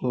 ও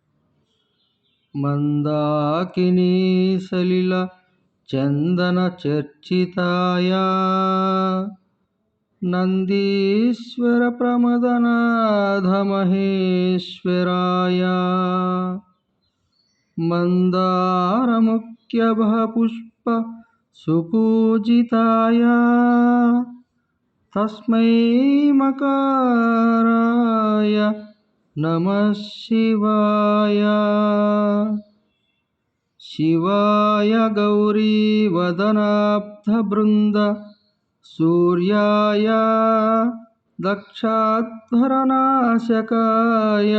మందాకినీ సలిల చందన చర్చితాయ? నందీశ్వర ప్రమదనాథమహేశ్వరాయ. మందారముఖ్యభపుష్ప సుపూజితాయ. తస్మై మకారా नमः शिवाय। शिवाय गौरीवदनाब्धबृन्द सूर्याय दक्षाध्वरनाशकाय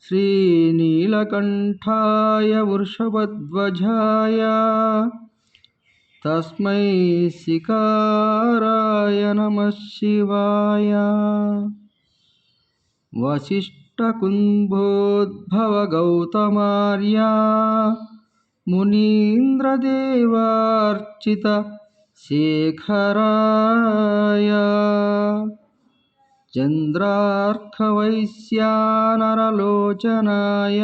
श्रीनीलकण्ठाय वृषभध्वजाय तस्मै शिकाराय नमः शिवाय वसिष्ठकुम्भोद्भवगौतमार्या मुनीन्द्रदेवार्चितशेखराय चन्द्रार्कवैश्यानरलोचनाय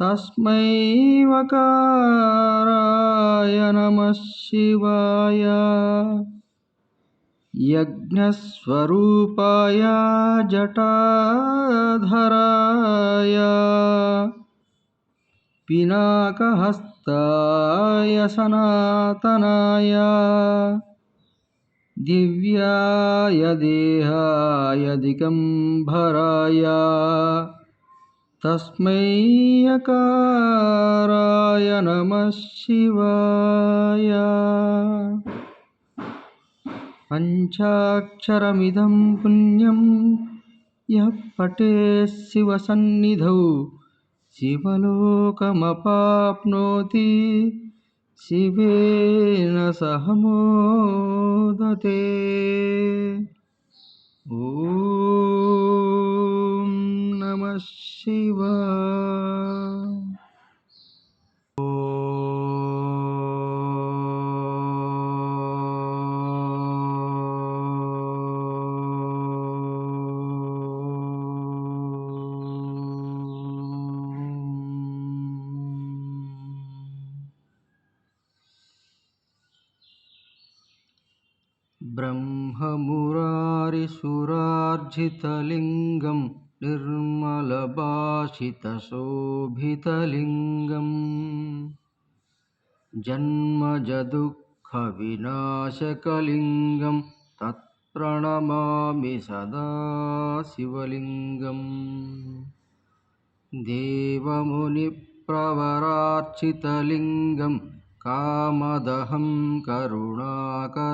तस्मै वकाराय नमः शिवाय यज्ञस्वरूपाय जटाधराय पिनाकहस्ताय सनातनाय दिव्याय देहाय दिगम्बराय तस्मै यकाराय नमः शिवाय पञ्चाक्षरमिदं पुण्यं यः पठेत् शिवसन्निधौ शिवलोकमपाप्नोति शिवेन सह मोदते ॐ नमः शिवाय ब्रह्ममुरारिसुरार्जितलिङ्गं निर्मलभाषितशोभितलिङ्गम्। जन्मजदुःखविनाशकलिङ्गं तत्प्रणमामि सदा शिवलिङ्गम्। देवमुनिप्रवरार्चितलिङ्गं कामदहं करुणाकरलिङ्गम्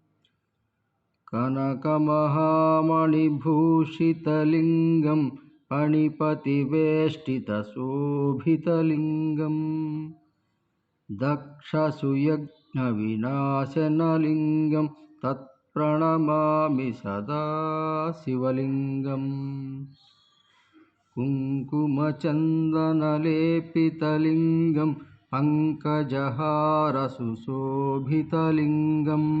कनकमहामणिभूषितलिङ्गं फणिपतिवेष्टितशोभितलिङ्गम् दक्षसुयज्ञविनाशनलिङ्गं तत्प्रणमामि सदा शिवलिङ्गम् कुङ्कुमचन्दनलेपितलिङ्गं पङ्कजहारसुशोभितलिङ्गम्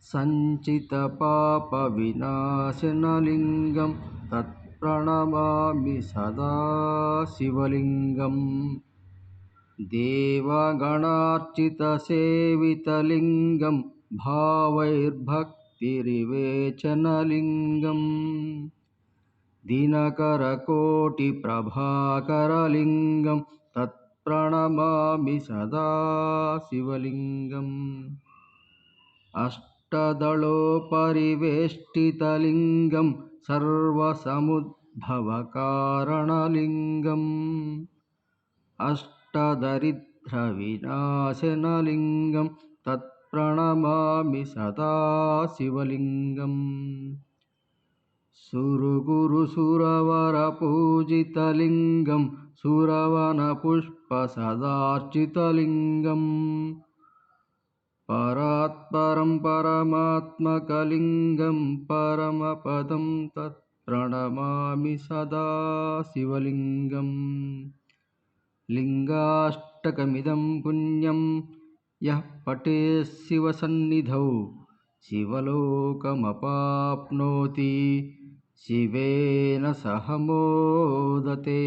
सञ्चितपापविनाशनलिङ्गं तत्प्रणमामि सदा शिवलिङ्गम्। देवगणार्चितसेवितलिङ्गं भावैर्भक्तिरिवेचनलिङ्गम्। दिनकरकोटिप्रभाकरलिङ्गं तत्प्रणमामि सदा शिवलिङ्गम् अष्टदलोपरिवेष्टितलिङ्गं सर्वसमुद्भवकारणलिङ्गम् अष्टदरिद्रविनाशनलिङ्गं तत्प्रणमामि सदा शिवलिङ्गम् सुरगुरुसुरवरपूजितलिङ्गं सुरवनपुष्पसदार्चितलिङ्गम् परात्परं परमात्मकलिङ्गं परमपदं तत्प्रणमामि सदा शिवलिङ्गम्। लिङ्गाष्टकमिदं पुण्यं यः पठेत् शिवसन्निधौ शिवलोकमपाप्नोति शिवेन सह मोदते